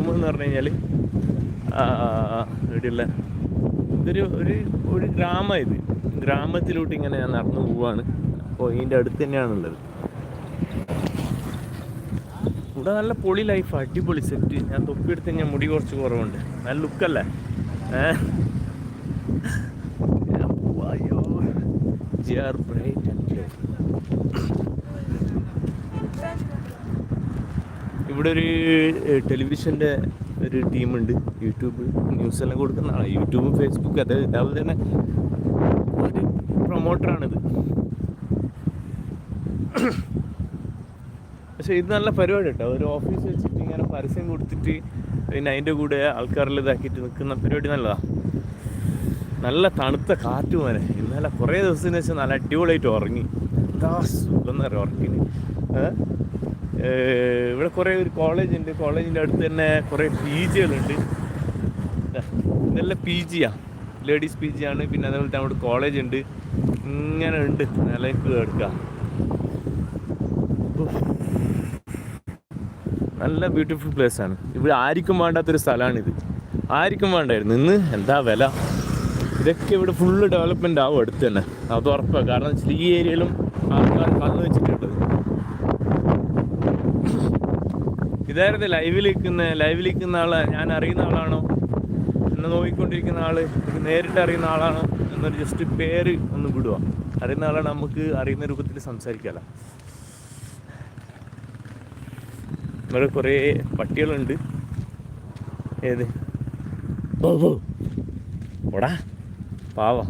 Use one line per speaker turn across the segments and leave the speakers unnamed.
Room എന്ന് പറഞ്ഞു കഴിഞ്ഞാൽ ഇവിടെയുള്ള ഇതൊരു ഒരു ഒരു ഗ്രാമം ഇത്. ഗ്രാമത്തിലോട്ട് ഇങ്ങനെ ഞാൻ നടന്നു പോവാണ്. അപ്പോൾ ഇതിന്റെ അടുത്ത് തന്നെയാണുള്ളത്. ഇവിടെ നല്ല പൊളി ലൈഫ് അടിപൊളി സെറ്റ് ഞാൻ തൊപ്പിയെടുത്ത് കഴിഞ്ഞാൽ മുടി കുറച്ച് കുറവുണ്ട്. നല്ല ലുക്കല്ലേ ഏഹ് അയ്യോ. ജി ആർ ബ്രൈറ്റ് ഇവിടെ ഒരു ടെലിവിഷന്റെ ഒരു ടീമുണ്ട്. യൂട്യൂബ് ന്യൂസ് എല്ലാം കൊടുക്കുന്ന ആളാണ് യൂട്യൂബ് ഫേസ്ബുക്ക് അത് അതുപോലെ തന്നെ ഒരു പ്രൊമോട്ടറാണിത്. പക്ഷേ ഇത് നല്ല പരിപാടി കേട്ടോ ഒരു ഓഫീസ് വെച്ചിട്ട് ഇങ്ങനെ പരസ്യം കൊടുത്തിട്ട് പിന്നെ അതിന്റെ കൂടെ ആൾക്കാരിൽ ഇതാക്കിയിട്ട് നിൽക്കുന്ന പരിപാടി നല്ലതാണ് നല്ല തണുത്ത കാറ്റ് പോലെ ഇന്നലെ കുറേ ദിവസത്തിന് വെച്ചാൽ നല്ല അടിപൊളിയായിട്ട് ഉറങ്ങി. എന്താ സുഖം എന്ന് പറയാം ഉറക്കിന് ഇവിടെ കുറേ ഒരു കോളേജ് ഉണ്ട്. കോളേജിന്റെ അടുത്ത് തന്നെ കുറേ പി ജികളുണ്ട് നല്ല പി ജിയാണ് ലേഡീസ് പി ജി ആണ്. പിന്നെ അതേപോലെ അവിടെ കോളേജ് ഉണ്ട്. ഇങ്ങനെ ഉണ്ട്. നിലയ്ക്ക് കിടക്കുക നല്ല ബ്യൂട്ടിഫുൾ പ്ലേസ് ആണ്. ഇവിടെ ആർക്കും വേണ്ടാത്തൊരു സ്ഥലമാണിത്. ആർക്കും വേണ്ടായിരുന്നു. ഇന്ന് എന്താ വില? ഇതൊക്കെ ഇവിടെ ഫുള്ള് ഡെവലപ്മെന്റ് ആവും അടുത്ത് തന്നെ. അത് ഉറപ്പാണ് കാരണം വെച്ചാൽ ഈ ഏരിയയിലും ആൾക്കാർ കണ്ണു വെച്ചിട്ടുണ്ട് ഇതായിരുന്നു ലൈവിൽ നിൽക്കുന്ന ലൈവിൽ നിൽക്കുന്ന ആൾ ഞാൻ അറിയുന്ന ആളാണോ. എന്നെ നോക്കിക്കൊണ്ടിരിക്കുന്ന ആൾ നേരിട്ട് അറിയുന്ന ആളാണോ എന്നൊരു ജസ്റ്റ് പേര് ഒന്ന് വിടുക. അറിയുന്ന ആളാണ് നമുക്ക് അറിയുന്ന രൂപത്തിൽ സംസാരിക്കാമല്ലോ ഇവിടെ കുറേ പട്ടികളുണ്ട്. ഏത്? ഓടാ. പാവ.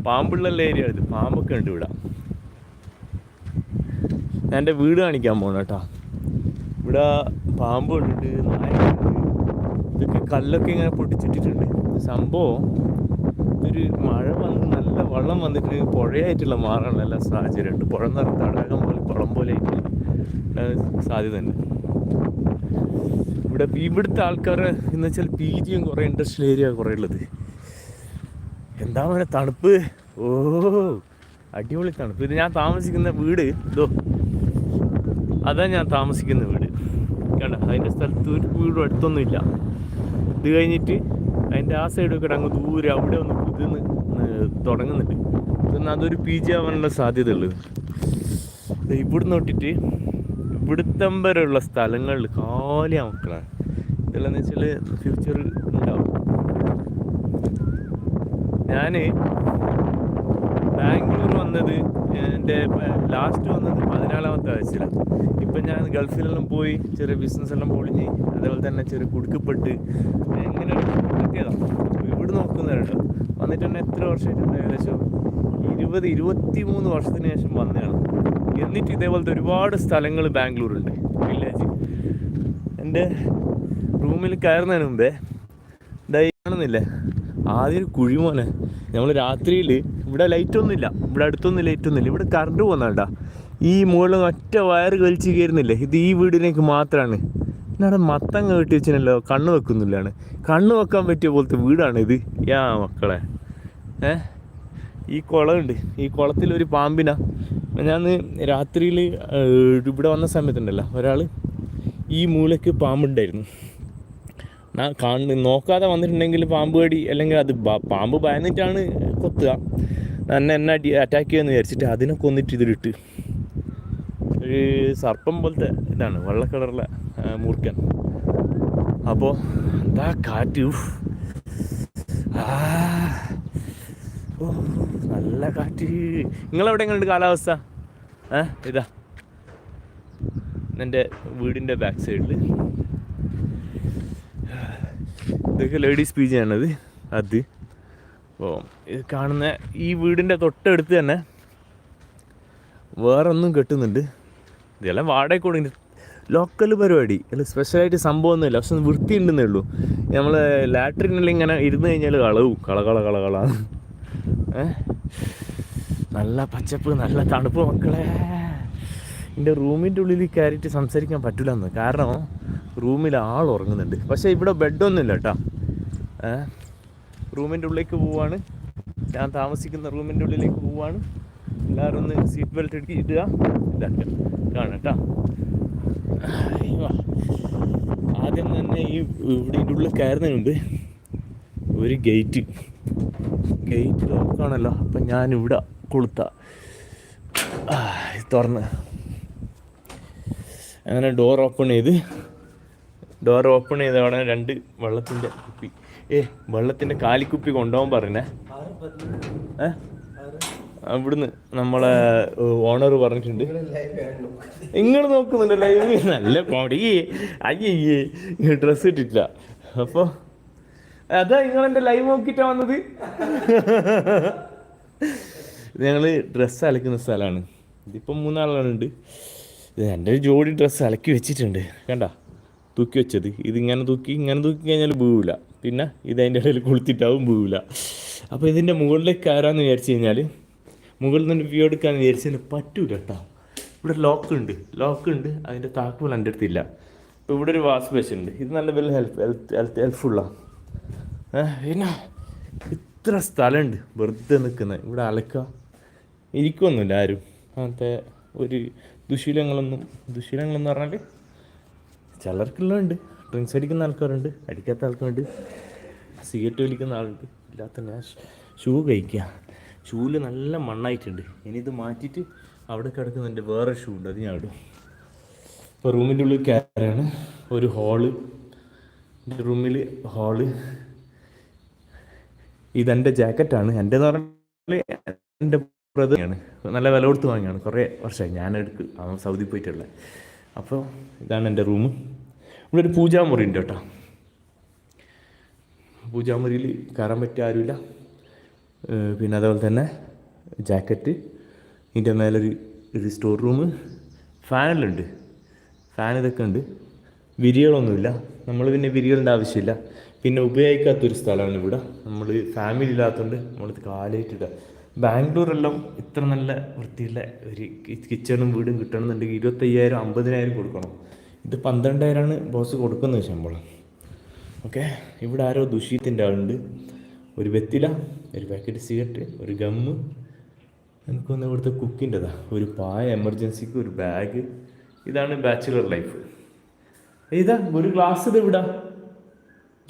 പാമ്പുള്ള ഏരിയ ഇത്. പാമ്പൊക്കെ ഉണ്ട് ഇവിടെ. ഞാൻ എന്റെ വീട് കാണിക്കാൻ പോകണം കേട്ടോ. ഇവിടെ പാമ്പുണ്ട് നായകളുണ്ട് ഇതൊക്കെ കല്ലൊക്കെ ഇങ്ങനെ പൊട്ടിച്ചിട്ടിട്ടുണ്ട്. സംഭവം ഒരു മഴ വന്ന് നല്ല വെള്ളം വന്നിട്ട് പുഴയായിട്ടുള്ള മാറാനുള്ള എല്ലാ സാഹചര്യമുണ്ട് പുഴ നിറ തടാകം പോലെ കുളം പോലെ ആയിട്ട് സാധ്യത തന്നെ ഇവിടെ ഇവിടുത്തെ ആൾക്കാർ എന്ന് വെച്ചാൽ പി ജിയും കുറേ ഇൻഡസ്ട്രിയൽ ഏരിയ കുറേ ഉള്ളത്. എന്താ പറയുക തണുപ്പ്? ഓ അടിപൊളി തണുപ്പ്. ഇത് ഞാൻ താമസിക്കുന്ന വീട് ഇതോ അതാ ഞാൻ താമസിക്കുന്ന വീട്. കണ്ട? അതിന്റെ സ്ഥലത്ത് ഒരു വീടും അടുത്തൊന്നുമില്ല. ഇത് കഴിഞ്ഞിട്ട് അതിന്റെ ആ സൈഡ് ഒക്കെ അങ്ങ് ദൂരെ അവിടെ ഒന്ന് പുതിന്ന് തുടങ്ങുന്നുണ്ട്. ഇതൊന്നും അതൊരു പി ജി ആവാനുള്ള സാധ്യത ഉള്ളത് ഇവിടുന്ന് തൊട്ടിട്ട് ഇവിടുത്തം വരെയുള്ള സ്ഥലങ്ങളിൽ കാലി മക്കളാണ് ഇതെല്ലാം എന്ന് വെച്ചാൽ ഫ്യൂച്ചർ ഉണ്ടാവും. ഞാൻ ബാംഗ്ലൂർ വന്നത് എന്റെ ലാസ്റ്റ് വന്നത് പതിനാലാമത്തെ വയസ്സിലാണ് ഇപ്പം ഞാൻ ഗൾഫിലെല്ലാം പോയി ചെറിയ ബിസിനസ് എല്ലാം പൊളിഞ്ഞ് അതേപോലെ തന്നെ ചെറിയ കുടുക്കപ്പെട്ട് എങ്ങനെ കിട്ടിയതാണ് ഇവിടെ നോക്കുന്നവരുണ്ട് വന്നിട്ട് തന്നെ എത്ര വർഷമായിട്ടുണ്ട്? ഏകദേശം ഇരുപത് ഇരുപത്തി മൂന്ന് വർഷത്തിന് ശേഷം വന്നതാണ് എന്നിട്ട് ഇതേപോലത്തെ ഒരുപാട് സ്ഥലങ്ങൾ ബാംഗ്ലൂരുണ്ട് വില്ലേജ് എന്റെ റൂമിൽ കയറുന്നതിന് മുമ്പേ ഇതാ ഈ കാണുന്നില്ലേ? ആദ്യം കുഴിമോനെ. നമ്മൾ രാത്രിയിൽ ഇവിടെ ലൈറ്റ് ഒന്നുമില്ല. ഇവിടെ അടുത്തൊന്നും ലൈറ്റ് ഒന്നുമില്ല. ഇവിടെ കറണ്ട് പോകുന്നതാണ്ടാ ഈ മുകളിൽ ഒറ്റ വയർ വലിച്ച് കയറുന്നില്ലേ? ഇത് ഈ വീടിനേക്ക് മാത്രമാണ് എന്നാടെ മത്തങ്ങ കെട്ടി വെച്ചിനല്ലോ കണ്ണ് വെക്കുന്നില്ലാണ്. കണ്ണ് വെക്കാൻ പറ്റിയ പോലത്തെ വീടാണ് ഇത്. യാ മക്കളെ. ഏ? ഈ കുളമുണ്ട്. ഈ കുളത്തിൽ ഒരു പാമ്പിനാ. ഞാൻ രാത്രിയിൽ ഇവിടെ വന്ന സമയത്തുണ്ടല്ലോ ഒരാൾ ഈ മൂലയ്ക്ക് പാമ്പുണ്ടായിരുന്നു. കാണുന്നു നോക്കാതെ വന്നിട്ടുണ്ടെങ്കിൽ പാമ്പ് കടി അല്ലെങ്കിൽ അത് പാമ്പ് ഭയന്നിട്ടാണ് കൊത്തുക. എന്നെ എന്നെ അടി അറ്റാക്ക് ചെയ്യുമെന്ന് വിചാരിച്ചിട്ട് അതിനെ കൊന്നിട്ട് ഇതിലിട്ട് ഒരു സർപ്പം പോലത്തെ ഇതാണ് വെള്ള കളറിലെ മൂർക്കൻ അപ്പോൾ എന്താ കാറ്റ്? ഓ, നല്ല കാറ്റ്. നിങ്ങളെവിടെ എങ്ങനെയുണ്ട് കാലാവസ്ഥ? ഇതാ. എന്റെ വീടിന്റെ ബാക്ക് സൈഡിൽ ഇതൊക്കെ ലേഡീസ് പി ജി അത്. അപ്പോൾ ഇത് കാണുന്ന ഈ വീടിന്റെ തൊട്ടടുത്ത് തന്നെ വേറൊന്നും കെട്ടുന്നുണ്ട്. ഇതെല്ലാം വാടക കൊടുക്കുന്നുണ്ട് ലോക്കൽ പരിപാടി. അല്ല സ്പെഷ്യലായിട്ട് സംഭവമൊന്നുമില്ല. പക്ഷെ വൃത്തി ഉണ്ടെന്നേ ഉള്ളൂ നമ്മൾ ലാട്രിനെല്ലാം ഇങ്ങനെ ഇരുന്ന് കഴിഞ്ഞാൽ കളവും. കള കള കള കള. നല്ല പച്ചപ്പ് നല്ല തണുപ്പ് മക്കളെ. എന്റെ റൂമിന്റെ ഉള്ളിൽ കയറിയിട്ട് സംസാരിക്കാൻ പറ്റില്ല എന്ന് കാരണം റൂമിൽ ആൾ ഉറങ്ങുന്നുണ്ട്. പക്ഷേ ഇവിടെ ബെഡൊന്നുമില്ല കേട്ടോ. റൂമിന്റെ ഉള്ളിലേക്ക് പോവുകയാണ് ഞാൻ താമസിക്കുന്ന റൂമിന്റെ ഉള്ളിലേക്ക് പോവുകയാണ് എല്ലാവരും ഒന്ന് സീറ്റ് ബെൽറ്റ് ഇടുക. ഇടുക ഇതാക്കുക കാണാം കേട്ടോ അയ്യോ ആദ്യം തന്നെ ഈ ഇവിടെ ഇതിന്റെ ഉള്ളിൽ കയറുന്നതിന് മുമ്പ് ഒരു ഗേറ്റ് ഗേറ്റ് ലോക്കാണല്ലോ അപ്പം ഞാനിവിടെ കൊളുത്ത. ആ, ഇത് തുറന്ന്. അങ്ങനെ ഡോർ ഓപ്പൺ ചെയ്ത് ഡോർ ഓപ്പൺ ചെയ്ത അവിടെ രണ്ട് വെള്ളത്തിന്റെ കുപ്പി. ഏ വെള്ളത്തിന്റെ കാലിക്കുപ്പി കൊണ്ടുപോകാൻ പറഞ്ഞേ. ഏ? അവിടുന്ന് നമ്മളെ ഓണർ പറഞ്ഞിട്ടുണ്ട്. നിങ്ങൾ നോക്കുന്നുണ്ട് ലൈവ് നല്ല കോമഡി. അയ്യേ ഡ്രസ്സ് ഇട്ടിട്ടില്ല. അപ്പോൾ അതാ നിങ്ങൾ ലൈവ് നോക്കിയിട്ടാ വന്നത്. ഞങ്ങൾ ഡ്രസ്സ് അലക്കുന്ന സ്ഥലമാണ് ഇതിപ്പം മൂന്നാളുണ്ട് എന്റെ ഒരു ജോഡി ഡ്രസ്സ് അലക്കി വെച്ചിട്ടുണ്ട്. കണ്ട? തൂക്കി വെച്ചത്. ഇതിങ്ങനെ തൂക്കി ഇങ്ങനെ തൂക്കി കഴിഞ്ഞാൽ വീവില്ല പിന്നെ ഇത് അതിന്റെ ഇടയിൽ കൊളുത്തിട്ടാവും വീവില്ല അപ്പോൾ ഇതിന്റെ മുകളിലേക്ക് കയറാമെന്ന് വിചാരിച്ചു കഴിഞ്ഞാൽ മുകളിൽ നിന്ന് വ്യൂ എടുക്കാമെന്ന് വിചാരിച്ചു കഴിഞ്ഞാൽ പറ്റൂല കേട്ടോ. ഇവിടെ ലോക്ക് ഉണ്ട്. ലോക്ക് ഉണ്ട്. അതിന്റെ താക്കോൽ എന്റെ അടുത്തില്ല ഇപ്പോൾ ഇവിടെ ഒരു വാഷ് വെച്ചിട്ടുണ്ട് ഇത് നല്ല വലിയ ഹെൽപ്പ് ഹെൽത്ത് ഹെൽത്ത് ഹെൽപ്ഫുള്ളാണ് പിന്നെ ഇത്ര സ്ഥലമുണ്ട് വെറുതെ നിൽക്കുന്നത്. ഇവിടെ അലക്കുക. ഇരിക്കുമൊന്നുമില്ല ആരും. അങ്ങനത്തെ ഒരു ദുശീലങ്ങളൊന്നും ദുശീലങ്ങളെന്ന് പറഞ്ഞാൽ ചിലർക്കെല്ലാം ഉണ്ട് ഡ്രിങ്ക്സ് അടിക്കുന്ന ആൾക്കാരുണ്ട് അടിക്കാത്ത ആൾക്കാരുണ്ട്. സിഗരറ്റ് വലിക്കുന്ന ആളുണ്ട്. ഇല്ലാത്ത ഞാൻ ഷൂ കഴിക്കുക ഷൂവിൽ നല്ല മണ്ണായിട്ടുണ്ട്. ഇനി ഇത് മാറ്റിയിട്ട് അവിടെ കിടക്കുന്ന എന്റെ വേറെ ഷൂ ഉണ്ട് അത് ഞാൻ ഇടും. ഇപ്പോൾ റൂമിന്റെ ഉള്ളിൽ കയറാണ്. ഒരു ഹോൾ. റൂമിൽ ഹോൾ. ഇതെന്റെ ജാക്കറ്റാണ്. എന്റെ എന്ന് പറഞ്ഞാൽ എന്റെ ബ്രദറാണ് നല്ല വില കൊടുത്ത് വാങ്ങിയാണ്. കുറേ വർഷമായി. ഞാൻ എടുക്കും. അവൻ സൗദി പോയിട്ടുള്ളത്. അപ്പോൾ ഇതാണ് എന്റെ റൂം. ഇവിടെ ഒരു പൂജാമുറി ഉണ്ട് കേട്ടോ. പൂജാമുറിയിൽ കയറാൻ പറ്റിയ ആരുമില്ല. പിന്നെ അതുപോലെ തന്നെ ജാക്കറ്റ് ഇതിന്റെ മേലൊരു ഒരു സ്റ്റോർ റൂം ഫാനെല്ലാം ഫാൻ ഇതൊക്കെ ഉണ്ട്. വിരികളൊന്നുമില്ല. നമ്മൾ പിന്നെ വിരികളുടെ ആവശ്യമില്ല. പിന്നെ ഉപയോഗിക്കാത്തൊരു സ്ഥലമാണ് ഇവിടെ. നമ്മൾ ഫാമിലി ഇല്ലാത്തതുകൊണ്ട് നമ്മൾ കാലേറ്റിടുക ബാംഗ്ലൂരെല്ലാം ഇത്ര നല്ല വൃത്തിയുള്ള ഒരു കിച്ചണും വീടും കിട്ടണമെന്നുണ്ടെങ്കിൽ ഇരുപത്തയ്യായിരം അമ്പതിനായിരം കൊടുക്കണം. ഇത് പന്ത്രണ്ടായിരമാണ് ബോസ് കൊടുക്കുന്നത് ശമ്പളം. ഓക്കെ ഇവിടെ ആരോ ദുഷീത്തിന്റെ ആളുണ്ട്. ഒരു വെത്തില ഒരു പാക്കറ്റ് സിഗരറ്റ് ഒരു ഗമ്മ് എനിക്കൊന്ന് ഇവിടുത്തെ കുക്കിന്റെതാ ഒരു പായ എമർജൻസിക്ക് ഒരു ബാഗ് ഇതാണ് ബാച്ചുലർ ലൈഫ് ഇതാ ഒരു ഗ്ലാസ് ഇത് ഇവിടാ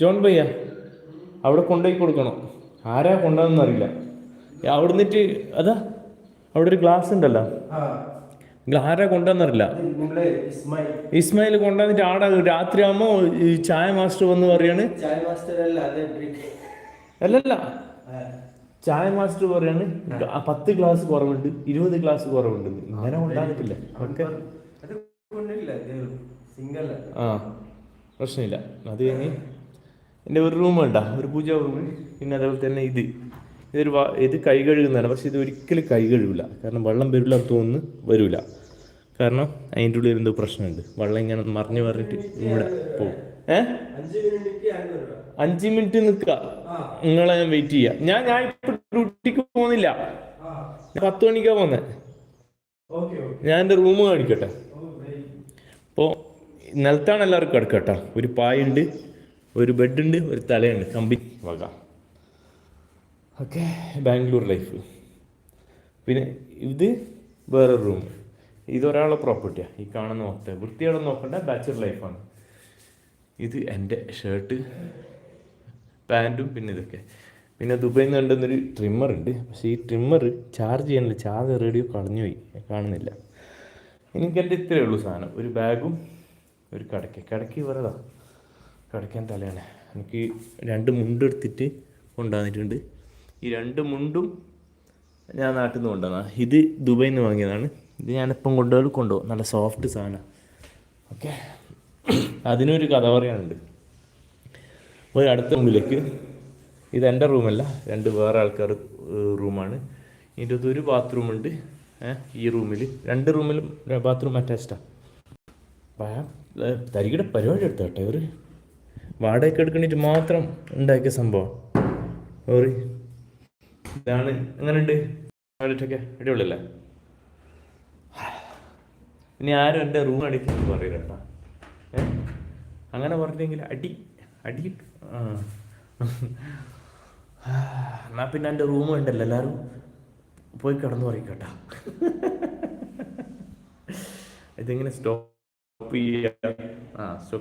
ജോൺ ഭയ്യ. അവിടെ കൊണ്ടുപോയി കൊടുക്കണം. ആരാ കൊണ്ടുവന്ന് അറിയില്ല അവിടെ നിന്നിട്ട് അതാ അവിടെ ഒരു ഗ്ലാസ് ഉണ്ടല്ലോ ആരാ
കൊണ്ടുവന്നറില്ല ഇസ്മായിൽ.
കൊണ്ടുവന്നിട്ട് ആടാ രാത്രി ആകുമ്പോ ഈ ചായ മാസ്റ്റർ വന്ന് പറയാണ്. അല്ലല്ല. ചായ മാസ്റ്റർ പറയാണ് പത്ത് ഗ്ലാസ് കുറവുണ്ട് ഇരുപത് ഗ്ലാസ് കുറവുണ്ട്. ഇങ്ങനെ കൊണ്ടാകത്തില്ല ആ പ്രശ്നമില്ല. അത് കഴിഞ്ഞ്. എന്റെ ഒരു റൂം വേണ്ട ഒരു പൂജ റൂം പിന്നെ അതേപോലെ തന്നെ ഇത്. ഇതൊരു ഇത് കൈ കഴുകുന്നതാണ്. പക്ഷെ ഇത് ഒരിക്കലും കൈ കഴുകില്ല കാരണം വെള്ളം വരില്ല എന്ന് തോന്നുന്നു വരില്ല കാരണം അതിന്റെ ഉള്ളിൽ എന്തോ പ്രശ്നമുണ്ട്. വെള്ളം ഇങ്ങനെ മറിഞ്ഞു പറഞ്ഞിട്ട് ഇവിടെ പോകും. ഏ?
അഞ്ച് മിനിറ്റ്
നിൽക്കുക. നിങ്ങളെ ഞാൻ വെയിറ്റ് ചെയ്യാം. ഞാൻ ഞാൻ ഇപ്പൊ ഡ്യൂട്ടിക്ക് പോകുന്നില്ല. ഞാൻ പത്ത് മണിക്കാ പോന്നെ ഞാൻ എന്റെ റൂം കാണിക്കട്ടെ?
അപ്പോ
അപ്പോൾ നിലത്താണ് എല്ലാവർക്കും കിടക്കട്ടോ. ഒരു പായുണ്ട് ഒരു ബെഡുണ്ട് ഒരു തലയുണ്ട്. കമ്പി വക. ഓക്കെ ബാംഗ്ലൂർ ലൈഫ് പിന്നെ ഇത് വേറെ റൂം ഇതൊരാളുടെ പ്രോപ്പർട്ടിയാണ് ഈ കാണുന്ന നോക്കട്ടെ വൃത്തിയോടെ നോക്കണ്ട ബാച്ചലർ ലൈഫാണ് ഇത് എന്റെ ഷർട്ട് പാന്റും പിന്നെ ഇതൊക്കെ. പിന്നെ ദുബൈയിൽ നിന്ന് കണ്ടുന്നൊരു ട്രിമ്മർ ഉണ്ട്. പക്ഷേ ഈ ട്രിമ്മർ ചാർജ് ചെയ്യാനില്ല ചാർജ് റേഡിയോ കളഞ്ഞു പോയി കാണുന്നില്ല. എനിക്ക് എന്റെ ഇത്രയേ ഉള്ളൂ സാധനം. ഒരു ബാഗും ഒരു കടയ്ക്ക്. കടയ്ക്ക് വെറുതാ കടയ്ക്കാൻ തലയാണ്. എനിക്ക് രണ്ട് മുണ്ടെടുത്തിട്ട് കൊണ്ടുവന്നിട്ടുണ്ട്. ഈ രണ്ട് മുണ്ടും ഞാൻ നാട്ടിൽ നിന്ന് കൊണ്ടുവന്നതാണ് ഇത് ദുബൈയിൽ നിന്ന് വാങ്ങിയതാണ്. ഇത് ഞാനിപ്പം കൊണ്ടുപോയി കൊണ്ടുപോകും. നല്ല സോഫ്റ്റ് സാധനം. ഓക്കെ അതിനൊരു കഥ പറയാനുണ്ട്. ഒരു അടുത്ത റൂമിലേക്ക്. ഇത് എന്റെ റൂമല്ല. രണ്ട് വേറെ ആൾക്കാർ റൂമാണ്. ഇതിന്റെ അകത്ത് ഒരു ബാത്റൂം ഉണ്ട്. ഈ റൂമിൽ. രണ്ട് റൂമിലും ബാത്റൂം അറ്റാച്ച്ഡാണ് തരികിടെ പരിപാടി എടുത്ത കേട്ടോ ഇവർ വാടകയ്ക്ക് എടുക്കണിട്ട് മാത്രം ഉണ്ടാക്കിയ സംഭവം. ഓറി. ഇതാണ്. അങ്ങനെ എങ്ങനെയുണ്ട്? അടിച്ചൊക്കെ അടിപൊളിയല്ലേ? ഇനി ആരും എന്റെ റൂം അടിക്കുന്നു പറയില്ല അങ്ങനെ പറഞ്ഞെങ്കിൽ അടി അടി എന്നാ പിന്നെ എന്റെ റൂം ഉണ്ടല്ലോ എല്ലാവരും പോയി കിടന്നു പറയിക്കട്ട കേട്ടോ. ഇതെങ്ങനെ സ്റ്റോപ്പ് ചെയ്യാം. ആ സ്റ്റോപ്പ്